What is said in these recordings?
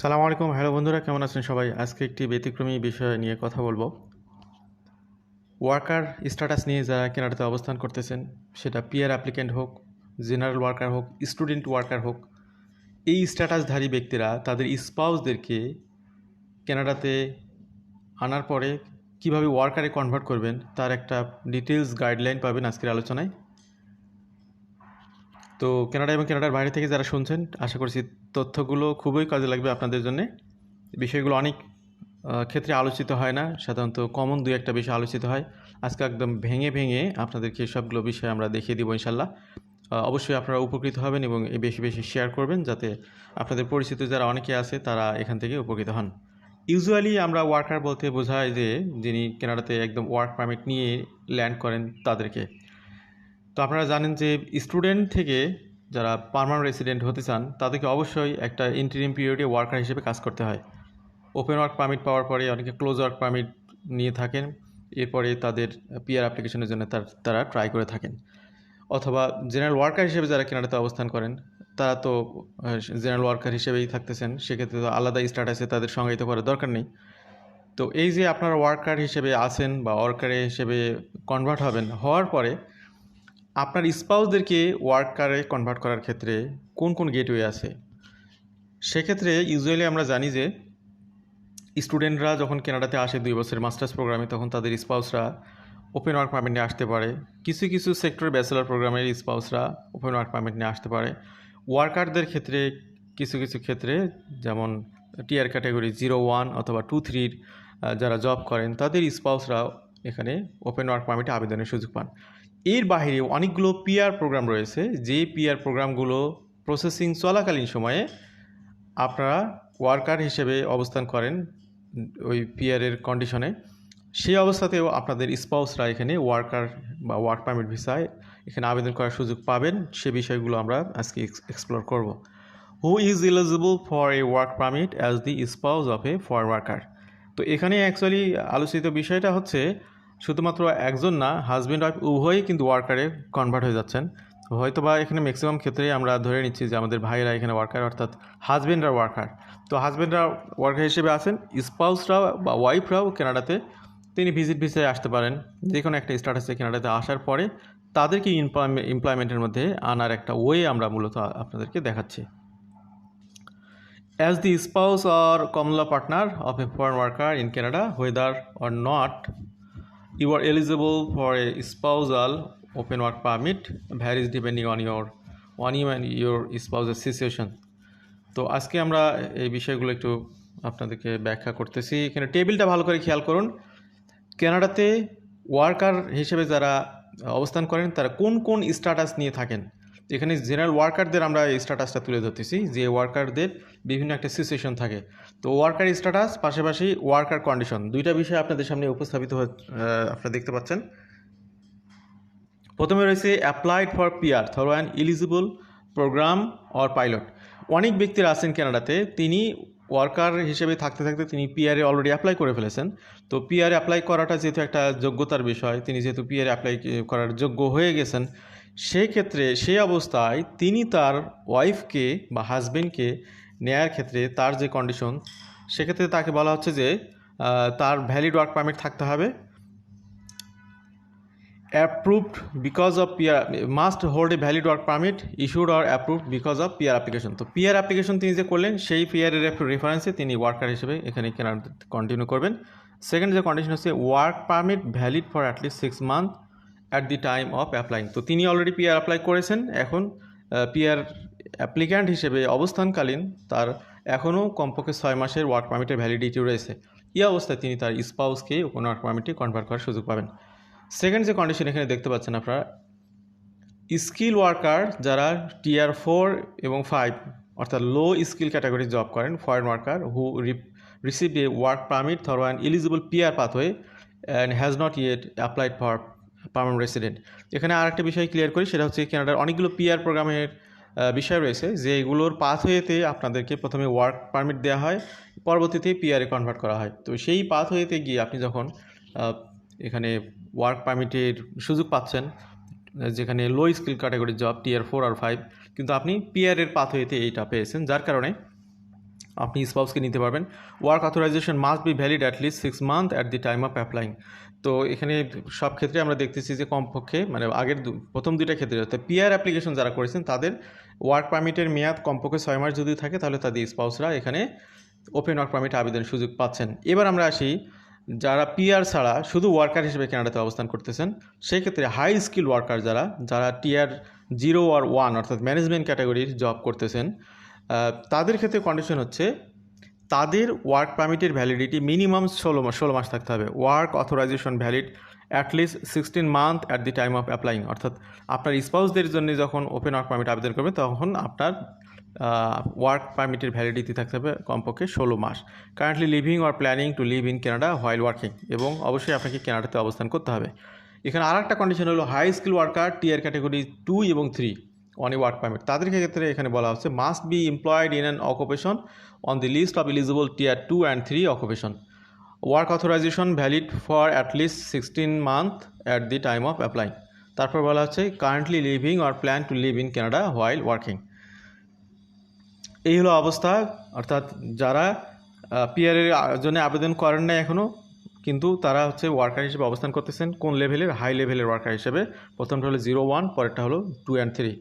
সালাম আলাইকুম। হ্যালো বন্ধুরা, কেমন আছেন সবাই? আজকে একটি ব্যতিক্রমী বিষয় নিয়ে কথা বলব। ওয়ার্কার স্ট্যাটাস নিয়ে যারা কেনাডাতে অবস্থান করতেছেন, সেটা পিয়ার অ্যাপ্লিক্যান্ট হোক, জেনারেল ওয়ার্কার হোক, স্টুডেন্ট ওয়ার্কার হোক, এই স্ট্যাটাসধারী ব্যক্তিরা তাদের স্পাউসদেরকে কেনাডাতে আনার পরে কীভাবে ওয়ার্কারে কনভার্ট করবেন, তার একটা ডিটেলস গাইডলাইন পাবেন আজকের আলোচনায়। তো কেনাডা এবং কেনাডার বাইরে থেকে যারা শুনছেন, আশা করছি তথ্যগুলো খুবই কাজে লাগবে আপনাদের জন্য। বিষয়গুলো অনেক ক্ষেত্রে আলোচিত হয় না, সাধারণত কমন দুই একটা বিষয় আলোচিত হয়। আজকে একদম ভেঙে ভেঙে আপনাদেরকে সবগুলো বিষয় আমরা দেখিয়ে দিব ইনশাল্লাহ অবশ্যই আপনারা উপকৃত হবেন এবং বেশি বেশি শেয়ার করবেন যাতে আপনাদের পরিচিত যারা অনেকে আছে, তারা এখান থেকে উপকৃত হন। ইউজুয়ালি আমরা ওয়ার্কার বলতে বোঝায় যে, যিনি কেনাডাতে একদম ওয়ার্ক পারমিট নিয়ে ল্যান্ড করেন তাদেরকে। তো আপনারা জানেন যে স্টুডেন্ট থেকে যারা পার্মানেন্ট রেসিডেন্ট হতে চান, তাদেরকে অবশ্যই একটা ইন্টারিম পিরিয়ডে ওয়ার্কার হিসেবে কাজ করতে হয়। ওপেন ওয়ার্ক পারমিট পাওয়ার পরে অনেকে ক্লোজ ওয়ার্ক পারমিট নিয়ে থাকেন, এরপরে তাদের পিআর অ্যাপ্লিকেশনের জন্য তার, তারা ট্রাই করে থাকেন। অথবা জেনারেল ওয়ার্কার হিসেবে যারা কেনাডাতে অবস্থান করেন, তারা তো জেনারেল ওয়ার্কার হিসেবেই থাকতেছেন, সেক্ষেত্রে তো আলাদা স্ট্যাটাসে তাদের সংজ্ঞায়িত করার দরকার নেই। তো এই যে আপনারা ওয়ার্কার হিসেবে আছেন বা ওয়ার্কার হিসেবে কনভার্ট হবেন, হওয়ার পরে আপনার স্পাউসদেরকে ওয়ার্কারে কনভার্ট করার ক্ষেত্রে কোন কোন গেটওয়ে আছে? সেক্ষেত্রে ইউজুয়ালি আমরা জানি যে স্টুডেন্টরা যখন কেনাডাতে আসে দুই বছরের মাস্টার্স প্রোগ্রামে তখন তাদের স্পাউসরা ওপেন ওয়ার্ক পারমিট নিয়ে আসতে পারে। কিছু কিছু সেক্টর ব্যাচেলার প্রোগ্রামের স্পাউসরা ওপেন ওয়ার্ক পারমিট নিয়ে আসতে পারে। ওয়ার্কারদের ক্ষেত্রে কিছু কিছু ক্ষেত্রে যেমন টিয়ার ক্যাটাগরি জিরো ওয়ান অথবা টু থ্রির যারা জব করেন, তাদের স্পাউসরা এখানে ওপেন ওয়ার্ক পারমিটে আবেদনের সুযোগ পান। এর বাইরে অনেকগুলো পিআর প্রোগ্রাম রয়েছে। যে পিআর প্রোগ্রামগুলো প্রসেসিং চলাকালীন সময়ে আপনারা ওয়ার্কার হিসেবে অবস্থান করেন ওই পিআরের কন্ডিশনে সেই অবস্থাতেও আপনাদের স্পাউসরা এখানে ওয়ার্কার বা ওয়ার্ক পারমিট ভিসায় এখানে আবেদন করার সুযোগ পাবেন। সে বিষয়গুলো আমরা আজকে এক্সপ্লোর করব। Who is eligible for a work permit as the spouse of a for worker তো এখানে অ্যাকচুয়ালি আলোচিত বিষয়টা হচ্ছে শুধুমাত্র একজন না হাজব্যান্ড ওয়াইফ উভয়ই কিন্তু ওয়ার্কারে কনভার্ট হয়ে যাচ্ছেন। হয়তো বা এখানে ম্যাক্সিমাম ক্ষেত্রেই আমরা ধরে নিচ্ছি যে আমাদের ভাইয়েরা এখানে ওয়ার্কার অর্থাৎ হাজব্যান্ডরা ওয়ার্কার তো হাজব্যান্ডরা ওয়ার্কার হিসেবে আছেন স্পাউসরাও বা ওয়াইফরাও কেনাডাতে তিনি ভিজিট ভিসায় আসতে পারেন যে কোনো একটা স্ট্যাটাসে কেনাডাতে আসার পরে তাদেরকে এমপ্লয়মেন্টের মধ্যে আনার একটা ওয়ে আমরা মূলত আপনাদেরকে দেখাচ্ছি। The spouse or common law partner of a foreign worker in Canada, whether or not you are eligible for a spousal open work permit varies depending on your on you and your spouse's situation. তো আজকে আমরা এই বিষয়গুলো একটু আপনাদেরকে ব্যাখ্যা করতেছি এখানে টেবিলটা ভালো করে খেয়াল করুন কানাডাতে ওয়ার্কার হিসেবে যারা অবস্থান করেন তারা কোন কোন স্ট্যাটাস নিয়ে থাকেন এখানে জেনারেল ওয়ার্কারদের আমরা এই স্ট্যাটাসটা তুলে ধরতেছি, যে ওয়ার্কারদের বিভিন্ন একটা সিচুয়েশন থাকে। তো ওয়ার্কার স্ট্যাটাস পাশাপাশি ওয়ার্কার কন্ডিশন দুইটা বিষয় আপনাদের সামনে উপস্থাপিত আপনারা দেখতে পাচ্ছেন। প্রথমে রয়েছে applied for PR through an eligible programme or pilot অনেক ব্যক্তিরা আছেন কানাডাতে তিনি ওয়ার্কার হিসেবে থাকতে থাকতে তিনি পিআরে অলরেডি অ্যাপ্লাই করে ফেলেছেন। তো পিআরে অ্যাপ্লাই করাটা যেহেতু একটা যোগ্যতার বিষয়, তিনি যেহেতু পিআরে অ্যাপ্লাই করার যোগ্য হয়ে গেছেন সেই ক্ষেত্রে সেই অবস্থায় তিনি তার ওয়াইফকে বা হাজবেন্ডকে নেয়ার ক্ষেত্রে তার যে কন্ডিশন, সেক্ষেত্রে তাকে বলা হচ্ছে যে তার ভ্যালিড ওয়ার্ক পারমিট থাকতে হবে। Approved because of PR must hold a valid work permit issued or approved because of PR application তো পিয়ার অ্যাপ্লিকেশন তিনি যে করলেন, সেই পিয়ারের রেফারেন্সে তিনি ওয়ার্কার হিসেবে এখানে কেনার কন্টিনিউ করবেন। সেকেন্ড যে কন্ডিশন হচ্ছে work permit valid for at least six month at the time of applying তো তিনি অলরেডি পিআর অ্যাপ্লাই করেছেন। এখন পিআর অ্যাপ্লিক্যান্ট হিসেবে অবস্থানকালীন তার এখনও কমপক্ষে ছয় মাসের ওয়ার্ক পারমিটের ভ্যালিডিটি রয়েছে। এই অবস্থায় তিনি তার স্পাউসকে কোনো ওয়ার্ক পারমিটে কনভার্ট করার সুযোগ পাবেন। সেকেন্ড যে কন্ডিশন এখানে দেখতে পাচ্ছেন আপনারা স্কিল ওয়ার্কার যারা টিয়ার ফোর এবং ফাইভ অর্থাৎ লো স্কিল ক্যাটাগরি জব করেন foreign worker who receive a work permit through an eligible PR pathway and has not yet applied for permanent resident এখানে আর একটা বিষয় ক্লিয়ার করি, সেটা হচ্ছে কানাডার অনেকগুলো পিআর প্রোগ্রামের বিষয় রয়েছে, যে এগুলোর পাথওয়েতে আপনাদেরকে প্রথমে ওয়ার্ক পারমিট দেওয়া হয়, পরবর্তীতে পিআরে কনভার্ট করা হয়। তো সেই পাথওয়েতে গিয়ে আপনি যখন এখানে ওয়ার্ক পারমিটের সুযোগ পাচ্ছেন, যেখানে লো স্কিল ক্যাটাগরির জব টিয়ার ফোর আর ফাইভ কিন্তু আপনি পিআরের পাথওয়েতে এইটা পেয়েছেন, যার কারণে আপনি স্পাউসকে নিতে পারবেন। Work authorisation must be valid at least six month at the time of applying তো এখানে সব ক্ষেত্রে আমরা দেখতেছি যে কমপক্ষে মানে আগের প্রথম দুইটা ক্ষেত্রে অর্থাৎ পিআর অ্যাপ্লিকেশন যারা করেছেন, তাদের ওয়ার্ক পারমিটের মেয়াদ কমপক্ষে ছয় মাস যদি থাকে, তাহলে তাদের স্পাউসরা এখানে ওপেন ওয়ার্ক পারমিট আবেদনের সুযোগ পাচ্ছেন। এবার আমরা আসি, যারা পিআর ছাড়া শুধু ওয়ার্কার হিসেবে কানাডাতে অবস্থান করতেছেন সেই ক্ষেত্রে হাই স্কিল ওয়ার্কার যারা যারা টিআর জিরো আর ওয়ান অর্থাৎ ম্যানেজমেন্ট ক্যাটাগরির জব করতেছেন তাদের ক্ষেত্রে কন্ডিশন হচ্ছে তাদের ওয়ার্ক পারমিটের ভ্যালিডিটি মিনিমাম ষোলো মাস ষোলো মাস থাকতে হবে। Work authorisation valid at least sixteen month at the time of applying অর্থাৎ আপনার স্পাউসদের জন্য যখন ওপেন ওয়ার্ক পারমিট আবেদন করবেন তখন আপনার ওয়ার্ক পারমিটের ভ্যালিডিটি থাকতে হবে কমপক্ষে ষোলো মাস। Currently living or planning to live in Canada while working এবং অবশ্যই আপনাকে কানাডাতে অবস্থান করতে হবে। এখানে আর একটা কন্ডিশন হলো high skill worker tier category two এবং থ্রি অন ওয়ার্ক পারমিট তাদের ক্ষেত্রে এখানে বলা হচ্ছে must be employed in an occupation on the list of eligible tier two and three occupation work authorisation valid for at least sixteen month at the time of apply তারপর বলা হচ্ছে currently living or plan to live in Canada while working এই হলো অবস্থা। অর্থাৎ যারা পিআরের জন্য আবেদন করেন না এখনও কিন্তু তারা হচ্ছে ওয়ার্কার হিসেবে অবস্থান করতেছেন। কোন লেভেলের হাই লেভেলের ওয়ার্কার হিসেবে। প্রথমটা হলো জিরো ওয়ান পরেরটা হলো টু অ্যান্ড থ্রি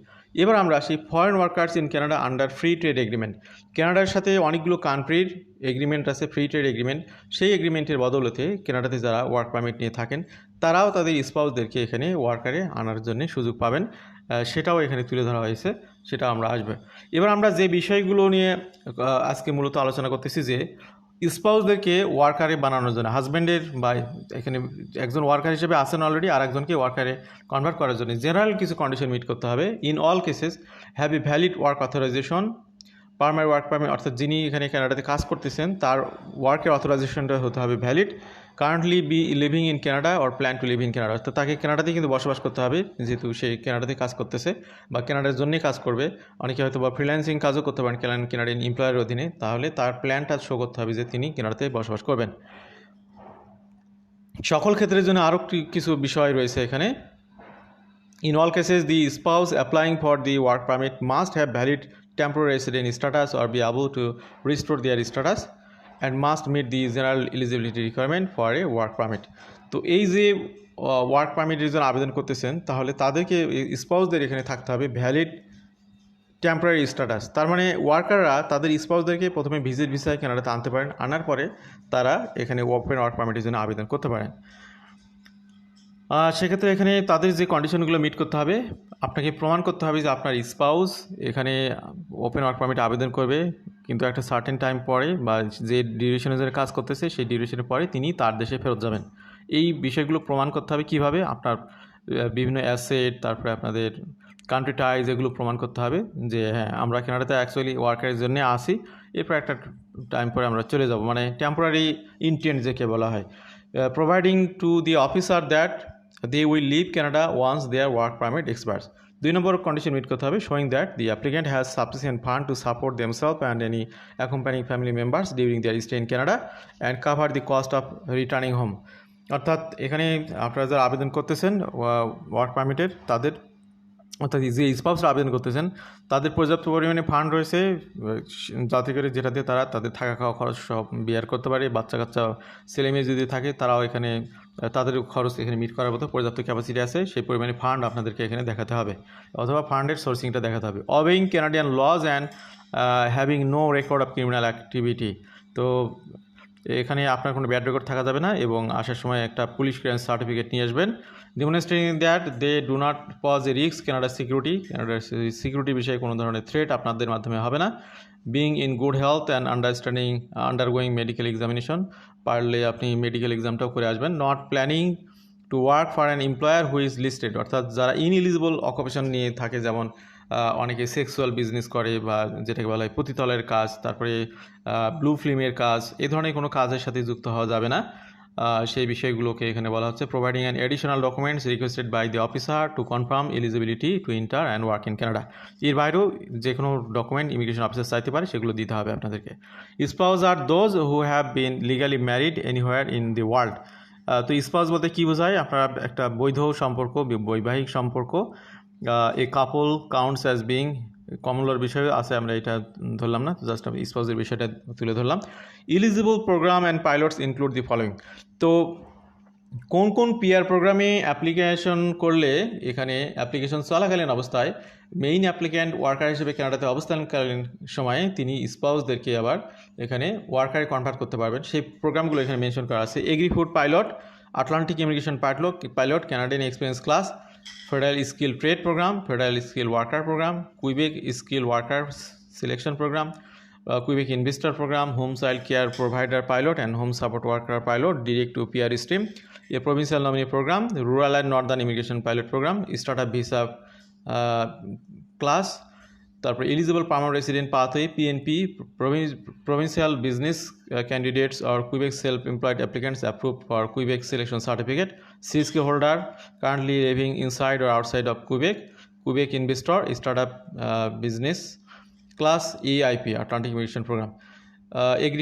এবার আমরা আসি foreign workers in Canada under free trade agreement কানাডার সাথে অনেকগুলো কান্ট্রির এগ্রিমেন্ট আছে ফ্রি ট্রেড এগ্রিমেন্ট সেই এগ্রিমেন্টের বদলতে কানাডাতে যারা ওয়ার্ক পারমিট নিয়ে থাকেন, তারাও তাদের স্পাউসদেরকে এখানে ওয়ার্কারে আনার জন্য সুযোগ পাবেন। সেটাও এখানে তুলে ধরা হয়েছে, সেটা আমরা আসবে। এবার আমরা যে বিষয়গুলো নিয়ে আজকে মূলত আলোচনা করতেছি যে স্পাউসদেরকে ওয়ার্কারে বানানোর জন্য হাজব্যান্ডের বা এখানে একজন ওয়ার্কার হিসেবে আসেন অলরেডি আর একজনকে ওয়ার্কারে কনভার্ট করার জন্য। জেনারেল কিছু কন্ডিশন মিট করতে হবে। In all cases have a valid work authorisation permit work permit অর্থাৎ যিনি এখানে ক্যানাডাতে কাজ করতেছেন, তার ওয়ার্কের অথরাইজেশনটা হতে হবে valid currently be living in Canada or plan to live in Canada অর্থাৎ তাকে কানাডাতেই কিন্তু বসবাস করতে হবে যেহেতু সে কানাডাতে কাজ করতেছে বা কানাডার জন্যই কাজ করবে। অনেকে হয়তো বা ফ্রিল্যান্সিং কাজও করতে পারেন কানাডিয়ান এমপ্লয়ারের অধীনে। তাহলে তার প্ল্যানটা শো করতে হবে যে তিনি কানাডাতে বসবাস করবেন। সকল ক্ষেত্রের জন্য আরও কিছু বিষয় রয়েছে এখানে। In all cases, the spouse applying for the work permit must have valid temporary resident status or be able to restore their status and must meet the general eligibility requirement for a work permit তো এই যে work পারমিটের জন্য আবেদন করতেছেন, তাহলে তাদেরকে স্পাউসদের এখানে থাকতে হবে ভ্যালিড টেম্পোরারি স্ট্যাটাস তার মানে ওয়ার্কাররা তাদের স্পাউসদেরকে প্রথমে ভিজিট ভিসায় কেনাটাতে আনতে পারেন, আনার পরে তারা এখানে ওপেন ওয়ার্ক পারমিটের জন্য আবেদন করতে পারেন। সেক্ষেত্রে এখানে তাদের যে কন্ডিশনগুলো মিট করতে হবে, আপনাকে প্রমাণ করতে হবে যে আপনার স্পাউস এখানে ওপেন ওয়ার্ক পারমিট আবেদন করবে, কিন্তু একটা সার্টেন টাইম পরে বা যে ডিউরেশনের জন্য কাজ করতেছে, সেই ডিউরেশনের পরে তিনি তার দেশে ফেরত যাবেন। এই বিষয়গুলো প্রমাণ করতে হবে কীভাবে, আপনার বিভিন্ন অ্যাসেট তারপরে আপনাদের কান্ট্রি টাইজ এগুলো প্রমাণ করতে হবে যে হ্যাঁ আমরা কানাডাতে অ্যাকচুয়ালি ওয়ার্কারের জন্য আসি, এরপর একটা টাইম পরে আমরা চলে যাব। মানে টেম্পোরারি ইন্টেন্ট যেকে বলা হয়। Providing to the officer that they will leave Canada once their work permit expires দুই নম্বর কন্ডিশন মিট করতে হবে showing that the applicant has sufficient fund to support themselves and any accompanying family members during their stay in Canada and cover the cost of returning home অর্থাৎ এখানে আপনারা যারা আবেদন করতেছেন work পারমিটের তাদের, অর্থাৎ যে স্পাউসরা আবেদন করতেছেন, তাদের পর্যাপ্ত পরিমাণে ফান্ড রয়েছে, যাতে করে যেটা দিয়ে তারা, তাদের থাকা খাওয়া খরচ সব বিয়ার করতে পারে বাচ্চা কাচ্চা ছেলে মেয়ে যদি থাকে, তারাও এখানে তাদের খরচ এখানে মিট করার মতো পর্যাপ্ত ক্যাপাসিটি আছে। সেই পরিমাণে ফান্ড আপনাদেরকে এখানে দেখাতে হবে। অথবা ফান্ডের সোর্সিংটা দেখাতে হবে। Obeying Canadian laws and having no record of criminal activity তো এখানে আপনার কোনো ব্যাড রেকর্ড থাকা যাবে না এবং আসার সময় একটা পুলিশ ক্লিয়ারেন্স সার্টিফিকেট নিয়ে আসবেন। Demonstrating that they do not pose a risk কানাডার সিকিউরিটি কানাডার সিকিউরিটি বিষয়ে কোনো ধরনের থ্রেট আপনাদের মাধ্যমে হবে না। Being in good health and understanding undergoing medical examination পারলে আপনি মেডিকেল এক্সামটাও করে আসবেন। Not planning to work for an employer who is listed অর্থাৎ যারা ইনএলিজিবল অকুপেশন নিয়ে থাকে, যেমন অনেকে সেক্সুয়াল বিজনেস করে বা যেটাকে বলা হয় পুতিতলের কাজ, তারপরে ব্লু ফিল্মের কাজ, এ ধরনের কোনো কাজের সাথে যুক্ত হওয়া যাবে না। সেই বিষয়গুলোকে এখানে বলা হচ্ছে providing an additional documents requested by the officer to confirm eligibility to enter and work in Canada এর বাইরেও যে কোনো ডকুমেন্ট ইমিগ্রেশন অফিসার চাইতে পারে, সেগুলো দিতে হবে আপনাদেরকে। Spouse are those who have been legally married anywhere in the world তো স্পাউস বলতে কী বোঝায়? আপনারা একটা বৈধ সম্পর্ক, বৈবাহিক সম্পর্ক a couple counts as being কমলার বিষয় আছে, আমরা এটা ধরলাম না জাস্ট আমি স্পাউসের বিষয়টা তুলে ধরলাম। Eligible programme and pilots include the following তো কোন কোন পিআর প্রোগ্রামে অ্যাপ্লিকেশন করলে এখানে অ্যাপ্লিকেশন চলাকালীন অবস্থায় মেইন অ্যাপ্লিক্যান্ট ওয়ার্কার হিসেবে কানাডাতে অবস্থানকালীন সময়ে তিনি স্পাউসদেরকে আবার এখানে ওয়ার্কারে কনভার্ট করতে পারবেন। সেই প্রোগ্রামগুলো এখানে মেনশন করা আছে। Agri food pilot Atlantic immigration pilot pilot Canadian experience class federal skill trade programme federal skill worker programme Quebec skill worker selection programme Quebec investor programme home child care provider pilot and home support worker pilot direct to PR stream a provincial nominee programme rural and northern immigration pilot programme start up visa class তারপর eligible permanent resident pathway PNP provincial business candidates or Quebec self employed applicants approve for Quebec selection certificate CSK holder currently living inside or outside of Quebec Quebec investor start up business class EIP, Atlantic Immigration Program,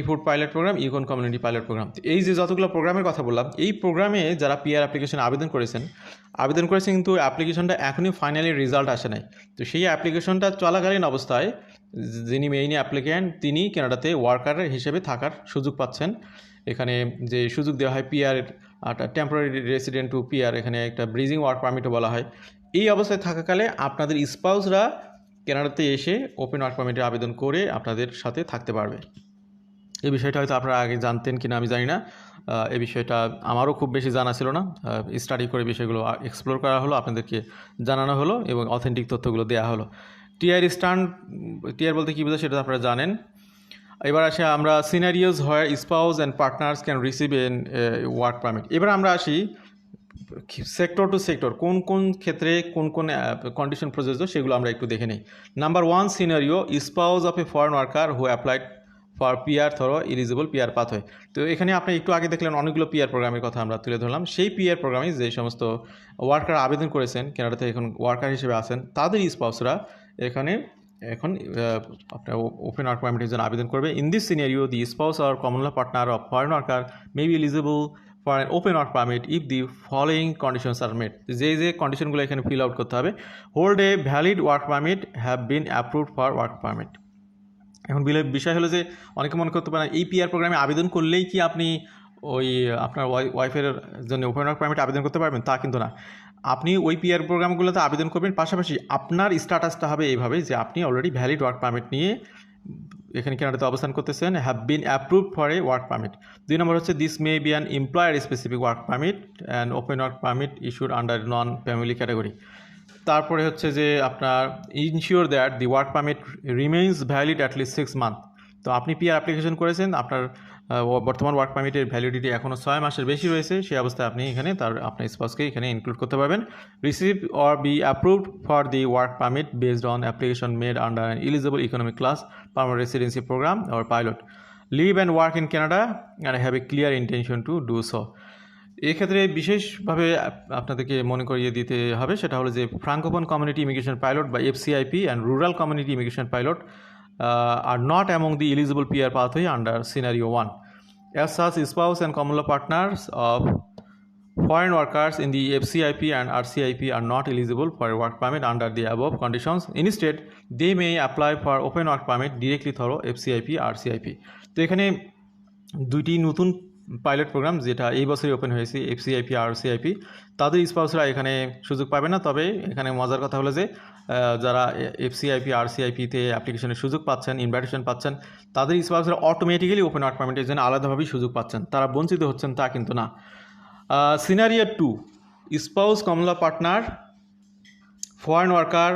Food Pilot Program, Econ Community Pilot Program। তো এই যে যতগুলো প্রোগ্রামের কথা বললাম এই প্রোগ্রামে যারা পিআর অ্যাপ্লিকেশন আবেদন করেছেন আবেদন করেছেন কিন্তু অ্যাপ্লিকেশনটা এখনই ফাইনালি রেজাল্ট আসে নাই। তো সেই অ্যাপ্লিকেশনটা চলাকালীন অবস্থায় যিনি মেইন অ্যাপ্লিক্যান্ট তিনি কেনাডাতে ওয়ার্কার হিসেবে থাকার সুযোগ পাচ্ছেন। এখানে যে সুযোগ দেওয়া হয় PR temporary resident to PR এখানে একটা ব্রিজিং ওয়ার্ক পারমিটও বলা হয়। এই অবস্থায় থাকাকালে আপনাদের স্পাউসরা কানাডাতে এসে ওপেন ওয়ার্ক পারমিটে আবেদন করে আপনাদের সাথে থাকতে পারবে। এই বিষয়টা হয়তো আপনারা আগে জানতেন কিনা আমি জানি না। এই বিষয়টা আমারও খুব বেশি জানা ছিল না। স্টাডি করে বিষয়গুলো এক্সপ্লোর করা হলো, আপনাদেরকে জানানো হলো এবং অথেন্টিক তথ্যগুলো দেওয়া হলো। টিআর স্টান টিআর বলতে কী বোঝায় সেটা আপনারা জানেন। এবার আসে আমরা সিনারিওস হয় spouse and partners can receive an work permit এবার আমরা আসি সেক্টর টু সেক্টর কোন কোন ক্ষেত্রে কোন কোন কন্ডিশন প্রযোজ্য সেগুলো আমরা একটু দেখে নিই। Number one scenario spouse of a foreign worker who applied for PR through eligible PR pathway তো এখানে আপনি একটু আগে দেখলেন অনেকগুলো পিয়ার প্রোগ্রামের কথা আমরা তুলে ধরলাম। সেই পিয়ার প্রোগ্রামে যে সমস্ত ওয়ার্কার আবেদন করেছেন, কানাডাতে এখন ওয়ার্কার হিসেবে আছেন, তাদের স্পাউসরা এখানে এখন আপনার ওপেন ওয়ার্ক পারমিটের জন্য আবেদন করবে। In this scenario the spouse are common law partner of foreign worker may be eligible for an open work permit if the following conditions are met যে যে কন্ডিশনগুলো এখানে ফিল আউট করতে হবে। Hold a valid work permit have been approved for work permit এখন বিলের বিষয় হলো যে অনেকে মনে করতে পারেন এই পিআর প্রোগ্রামে আবেদন করলেই কি আপনি ওই আপনার ওয়াইফের জন্য ওপেন ওয়ার্ক পারমিট আবেদন করতে পারবেন? তা কিন্তু না। আপনি ওই পিআর প্রোগ্রামগুলোতে আবেদন করবেন, পাশাপাশি আপনার স্ট্যাটাসটা হবে এইভাবে যে আপনি অলরেডি ভ্যালিড ওয়ার্ক পারমিট নিয়ে এখানে কানাডাতে অবস্থান করতেছেন have been approved for a work permit দুই নম্বর হচ্ছে this may be an employer specific work permit and open work permit issued under non family category তারপরে হচ্ছে যে আপনার ensure that the work permit remains valid at least six month তো আপনি PR application করেছেন, আপনার বর্তমান ওয়ার্ক পারমিটের ভ্যালিডিটি এখনও ছয় মাসের বেশি রয়েছে, সেই অবস্থায় আপনি এখানে তার, আপনার স্পাউসকে এখানে ইনক্লুড করতে পারবেন। Receive or be approved for the work permit based on application made under an eligible economic class permanent residency programme or pilot live and work in Canada and have a clear intention to do so এক্ষেত্রে বিশেষভাবে আপনাদেরকে মনে করিয়ে দিতে হবে সেটা হলো যে ফ্রাঙ্কোফোন কমিউনিটি ইমিগ্রেশন পাইলট বা FCIP and rural community immigration pilot are not among the eligible PR pathway under scenario one as such spouse and common partners of Foreign workers in the FCIP and RCIP are not eligible for a work permit under the above conditions. Instead, they may apply for open work permit directly through FCIP RCIP. তো এখানে দুইটি নতুন pilot programme, যেটা এই বছরই open হয়েছে এফসিআইপি আর CIP তাদের স্পাউসরা এখানে সুযোগ পাবে না, তবে এখানে মজার কথা হলো যে যারা এফসিআইপি আর সিআইপিতে অ্যাপ্লিকেশনের সুযোগ পাচ্ছেন ইনভাইটেশন পাচ্ছেন, তাদের স্পাউসরা অটোমেটিক্যালি ওপেন পারমিটের জন্য আলাদাভাবেই সুযোগ পাচ্ছেন। তারা বঞ্চিত হচ্ছেন, তা কিন্তু না। Scenario two spouse common law partner foreign worker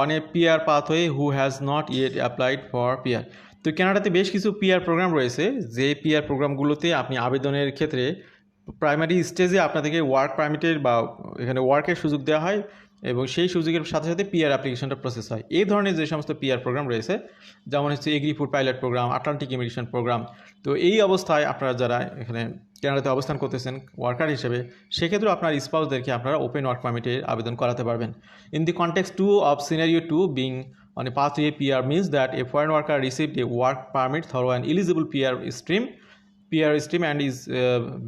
on a PR pathway who has not yet applied for PR তো কানাডাতে বেশ কিছু পিআর প্রোগ্রাম রয়েছে। যে পিআর প্রোগ্রামগুলোতে আপনি আবেদনের ক্ষেত্রে প্রাইমারি স্টেজে আপনাদেরকে ওয়ার্ক পারমিটের বা এখানে ওয়ার্কের সুযোগ দেওয়া হয় এবং সেই সুযোগের সাথে সাথে পিআর অ্যাপ্লিকেশনটা প্রসেস হয়। এই ধরনের যে সমস্ত পিআর প্রোগ্রাম রয়েছে, যেমন হচ্ছে agri food pilot programme Atlantic immigration programme তো এই অবস্থায় আপনারা যারা এখানে কানাডাতে অবস্থান করতেছেন ওয়ার্কার হিসেবে, সেক্ষেত্রেও আপনার স্পাউসদেরকে আপনারা ওপেন ওয়ার্ক পারমিটে আবেদন করাতে পারবেন। In the context to of scenario to being মানে a path PR PR that a foreign worker receive a work permit permit through an eligible stream stream. Stream and is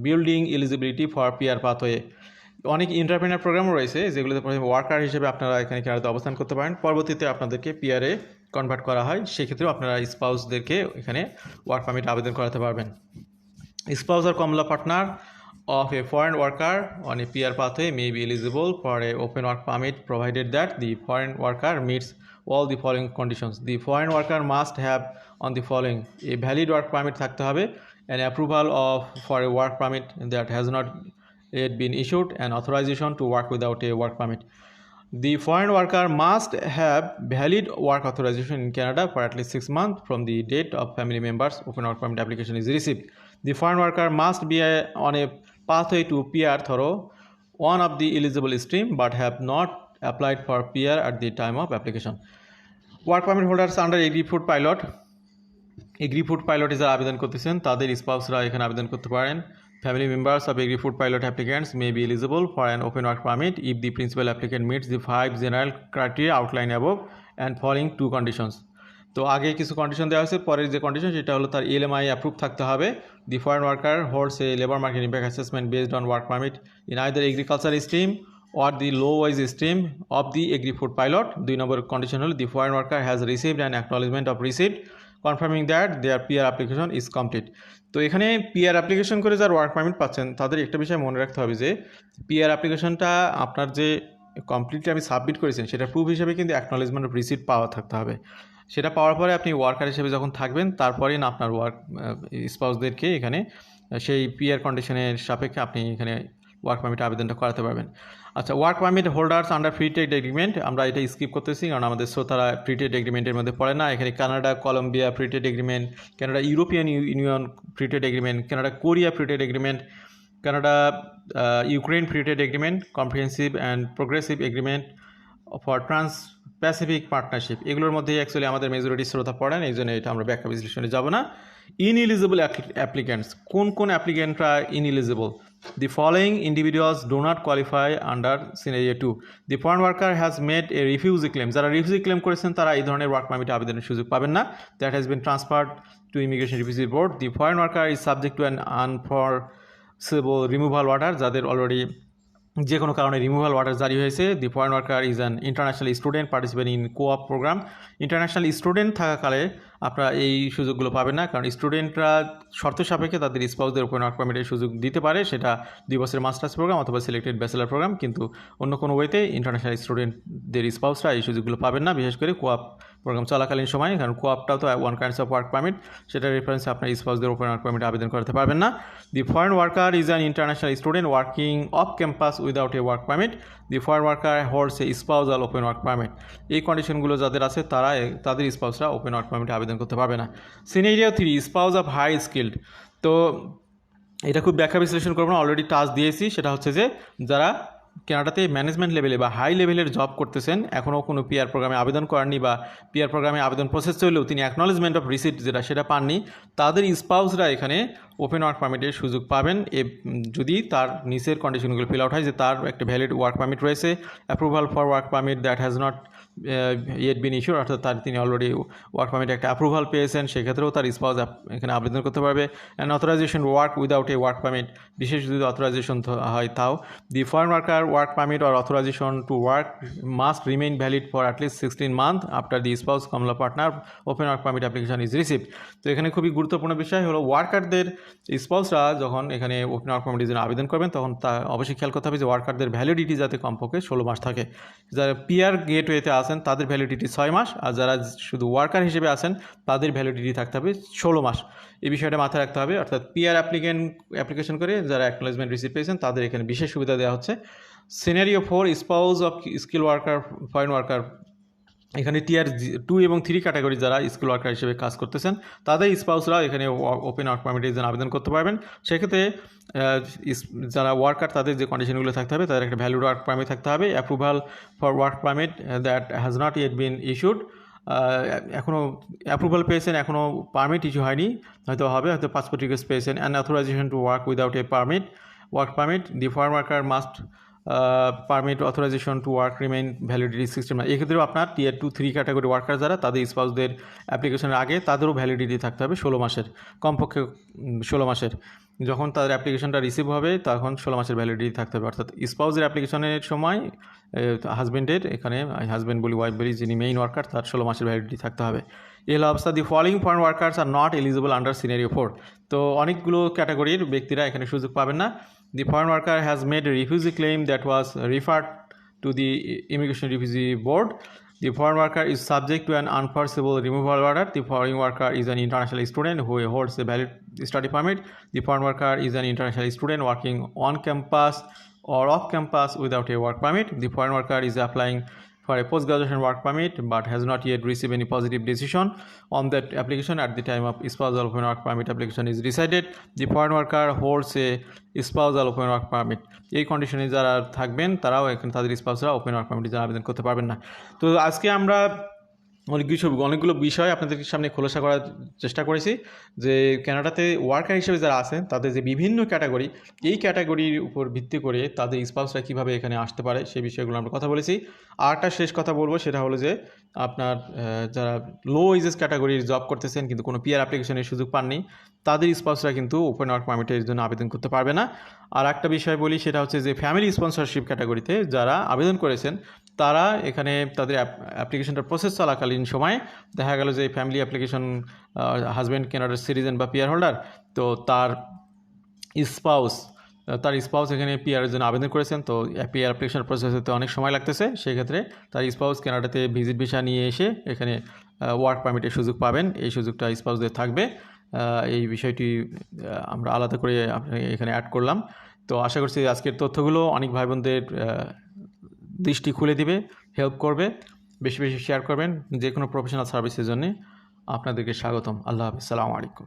building uh, for eligibility path PR অনেক entrepreneur প্রোগ্রামও রয়েছে যেগুলোতে worker হিসেবে আপনারা এখানে কেনাতে অবস্থান করতে পারেন। পরবর্তীতে আপনাদেরকে পিআরে কনভার্ট করা হয় সেক্ষেত্রেও আপনারা স্পাউসদেরকে এখানে ওয়ার্ক পারমিট আবেদন করাতে পারবেন। Spouse are common law partner of a foreign worker on a PR pathway may be eligible for a open work permit provided that the foreign worker meets all the following conditions. The foreign worker must have on the following a valid work permit থাকতে হবে an approval of for a work permit that has not yet been issued and authorization to work without a work permit. The foreign worker must have valid work authorization in Canada for at least six months from the date of family members open work permit application is received. The foreign worker must be a, on a pathway to PR through one of the eligible stream but have not applied for PR at the time of application. Work permit holders under Agri Food Pilot agri food পাইলটে যারা আবেদন করতেছেন, তাদের স্পাউসরা এখানে আবেদন করতে পারেন members of agri food pilot applicants may be eligible for an open work permit if the principal applicant meets the five general criteria outline above and following two conditions তো আগে কিছু কন্ডিশন দেওয়া হয়েছে, পরের যে কন্ডিশন সেটা হলো তার এলএমআই অ্যাপ্রুভ থাকতে হবে। The foreign worker holds a labour market impact assessment based on work permit in either agriculture stream or the low wise stream of the agri food pilot দুই নম্বর কন্ডিশন হলো the foreign worker has received an acknowledgement of receipt, confirming that their PR application is complete তো এখানে PR application করে যার work permit পাচ্ছেন, তাদের একটা বিষয় মনে রাখতে হবে যে পিআর অ্যাপ্লিকেশনটা আপনার যে কমপ্লিটলি আমি সাবমিট করেছেন সেটা প্রুফ হিসেবে কিন্তু অ্যাকনোলেজমেন্ট অফ রিসিট পাওয়া থাকতে হবে। সেটা পাওয়ার পরে আপনি ওয়ার্কার হিসেবে যখন থাকবেন, তারপরেই না আপনার ওয়ার্ক স্পাউসদেরকে এখানে সেই পিয়ার কন্ডিশনের সাপেক্ষে আপনি এখানে ওয়ার্ক পারমিট আবেদনটা করাতে পারবেন। আচ্ছা work permit holders under free trade agreement আমরা এটা স্কিপ করতেছি, কারণ আমাদের শ্রোতারা ফ্রি ট্রেড এগ্রিমেন্টের মধ্যে পড়ে না। এখানে Canada, Colombia free trade agreement Canada, European Union free trade agreement Canada, Korea free trade agreement Canada Ukraine free trade agreement comprehensive and progressive agreement for trans Pacific partnership এগুলোর মধ্যে actually আমাদের majority শ্রোতা পড়েন, এই জন্য এটা আমরা ব্যাখ্যা বিশ্লেষণে যাব না। ইনএলিজিবল অ্যাপ্লিক্যান্টস কোন কোন অ্যাপ্লিক্যান্টরা ineligible the following individuals do not qualify under scenario two the foreign worker has made a refugee claim যারা রিফিউজি ক্লেম করেছেন, তারা এই ধরনের ওয়ার্ক পারমিট আবেদনের সুযোগ পাবেন না। That has been transferred to immigration refugee board the foreign worker is subject to an unenforceable removal order যাদের অলরেডি যে কোনো কারণে রিমুভাল অর্ডার জারি হয়েছে। The foreign worker is an international student participate in co-op programme international student থাকাকালে আপনারা এই সুযোগগুলো পাবেন না, কারণ স্টুডেন্টরা শর্ত সাপেক্ষে তাদের স্পাউসদের ওপেন ওয়ার্ক পারমিটের সুযোগ দিতে পারে। সেটা দুই বছরের মাস্টার্স প্রোগ্রাম অথবা সিলেক্টেড ব্যাচেলার প্রোগ্রাম কিন্তু অন্য কোনো ওয়েতে ইন্টারন্যাশনাল স্টুডেন্টদের স্পাউসরা এই সুযোগগুলো পাবেন না। বিশেষ করে কোঅপ প্রোগ্রাম চলাকালীন সময়, কারণ কোঅপটাও তো one kinds of work permit সেটা রেফারেন্সে আপনার স্পাউসদের ওপেন ওয়ার্ক পারমিট আবেদন করতে পারবেন না। The foreign worker is an international student working off campus without a work permit the foreign worker holds a spousal open work permit এই কন্ডিশনগুলো যাদের আছে, তারা তাদের স্পাউসরা ওপেন ওয়ার্ক পারমিট আবেদন করতে পারবে না। Scenario three spouse of high skilled তো, এটা খুব ব্যাখ্যা বিশ্লেষণ করব না অলরেডি টাচ দিয়েছি। সেটা হচ্ছে যে, যারা কেনাডাতে ম্যানেজমেন্ট লেভেলে বা হাই লেভেলের জব করতেছেন এখনও কোনো পিআর প্রোগ্রামে আবেদন করেননি বা পিআর প্রোগ্রামে আবেদন প্রসেস চললেও তিনি অ্যাকনলেজমেন্ট অফ রিসিপ্ট যেটা সেটা পাননি, তাদের স্পাউসরা এখানে ওপেন ওয়ার্ক পারমিটের সুযোগ পাবেন। এ, যদি তার নিচের কন্ডিশনগুলো ফিল আউট হয় যে তার একটা ভ্যালিড ওয়ার্ক পারমিট রয়েছে approval for work permit that has not yet been issued অর্থাৎ তার তিনি অলরেডি ওয়ার্ক পারমিট একটা অ্যাপ্রুভাল পেয়েছেন, সেক্ষেত্রেও তার স্পাউস এখানে আবেদন করতে পারবে। And authorization work without a work permit বিশেষ যদি অথরাইজেশন হয় তাও। The foreign worker work permit or authorization to work must remain valid for at least sixteen month after the spouse common law partner open work permit application is receive তো এখানে খুবই গুরুত্বপূর্ণ বিষয় হলো ওয়ার্কারদের স্পাউসরা যখন এখানে ওপেন ওয়ার্ক পারমিটের জন্য আবেদন করবেন, তখন তা অবশ্যই খেয়াল করতে হবে যে ওয়ার্কারদের ভ্যালিডিটি যাতে কমপক্ষে ষোলো মাস থাকে। যারা পিআর গেটওয়েতে আসেন তাদের ভ্যালিডিটি ছয় মাস, আর যারা শুধু ওয়ার্কার হিসেবে আছেন, তাদের ভ্যালিডিটি থাকতে হবে ষোলো মাস। এই বিষয়টা মাথায় রাখতে হবে, অর্থাৎ পিআর অ্যাপ্লিকেন্ট অ্যাপ্লিকেশন করে যারা অ্যাকনোলেজমেন্ট রিসিভ পেয়েছেন, তাদের এখানে বিশেষ সুবিধা দেওয়া হচ্ছে। Scenario four spouse of skill worker foreign worker এখানে টিয়ার টু এবং থ্রি ক্যাটাগরি যারা স্কুল ওয়ার্কার হিসেবে কাজ করতেছেন, তাদের স্পাউসরা এখানে ওপেন ওয়ার্ক পারমিটের জন্য আবেদন করতে পারবেন। সেক্ষেত্রে যারা ওয়ার্কার তাদের যে কন্ডিশনগুলো থাকতে হবে, তাদের একটা ভ্যালুড ওয়ার্ক পারমিট থাকতে হবে। Approval for work permit that has not yet been issued এখনও অ্যাপ্রুভাল পেয়েছেন এখনও পারমিট ইস্যু হয়নি, হয়তো হবে, হয়তো পাসপোর্ট রিকোয়েস্ট পেয়েছেন। And authorization to work without a permit work permit the foreign worker must permit authorization to work remain validity system এক্ষেত্রেও আপনার tier two three category worker যারা, তাদের স্পাউসদের অ্যাপ্লিকেশনের আগে তাদেরও ভ্যালিডিটি থাকতে হবে ষোলো মাসের, কমপক্ষে ষোলো মাসের। যখন তাদের অ্যাপ্লিকেশনটা রিসিভ হবে, তখন ষোলো মাসের ভ্যালিডিটি থাকতে হবে। অর্থাৎ স্পাউসের অ্যাপ্লিকেশনের সময় হাজব্যান্ডের এখানে হাজব্যান্ড বলি ওয়াইফ বলি, যিনি মেইন ওয়ার্কার তার ষোলো মাসের ভ্যালিডিটি থাকতে হবে। এল অবস্থা। The following foreign workers are not eligible under scenario four তো অনেকগুলো ক্যাটাগরির ব্যক্তিরা এখানে সুযোগ পাবেন না। the foreign worker has made a refugee claim that was referred to the Immigration Refugee Board. The foreign worker is subject to an unforeseeable removal order. The foreign worker is an international student who holds a valid study permit. The foreign worker is an international student working on campus or off campus without a work permit. The foreign worker is applying for a post-graduation work permit but has not yet received any positive decision on that application at the time of spousal open work permit application is decided. The foreign worker holds a spousal open work permit. এই কন্ডিশনে যারা থাকবেন তারাও এখানে তাদের স্পাউসরা open work পারমিটের জন্য আবেদন করতে পারবেন না তো আজকে আমরা অনেক কিছু, অনেকগুলো বিষয় আপনাদের সামনে খোলাসা করার চেষ্টা করেছি যে ক্যানাডাতে ওয়ার্কার হিসেবে যারা আছেন, তাদের যে বিভিন্ন ক্যাটাগরি এই ক্যাটাগরির উপর ভিত্তি করে তাদের স্পাউসরা কীভাবে এখানে আসতে পারে, সেই বিষয়গুলো আমরা কথা বলেছি। আরটা শেষ কথা বলব, সেটা হলো যে আপনার যারা লো এজেস ক্যাটাগরির জব করতেছেন কিন্তু কোনো পিয়ার অ্যাপ্লিকেশনের সুযোগ পাননি, তাদের স্পাউসরা কিন্তু ওপেন ওয়ার্ক পারমিটের জন্য আবেদন করতে পারবে না। আর একটা বিষয় বলি, সেটা হচ্ছে যে ফ্যামিলি স্পন্সরশিপ ক্যাটাগরিতে যারা আবেদন করেছেন, তারা এখানে তাদের অ্যাপ্লিকেশনটার প্রসেস চলাকালীন সময়ে দেখা গেল যে ফ্যামিলি অ্যাপ্লিকেশন হাজব্যান্ড কেনাডার সিটিজেন বা পিয়ার হোল্ডার তো তার স্পাউস তার স্পাউস এখানে পিআরের জন্য আবেদন করেছেন, তো পিআর অ্যাপ্লিকেশন প্রসেস হতে অনেক সময় লাগতেছে। সেক্ষেত্রে তার স্পাউস কানাডাতে ভিজিট ভিসা নিয়ে এসে এখানে ওয়ার্ক পারমিটের সুযোগ পাবেন। এই সুযোগটা স্পাউসদের থাকবে। এই বিষয়টি আমরা আলাদা করে এখানে অ্যাড করলাম। তো আশা করছি আজকের তথ্যগুলো অনেক ভাই বোনদের দৃষ্টি খুলে দিবে হেল্প করবে। বেশি বেশি শেয়ার করবেন। যে কোনো প্রফেশনাল সার্ভিসের জন্য আপনাদেরকে স্বাগতম। আল্লাহ হাফিজ। সালামু আলাইকুম।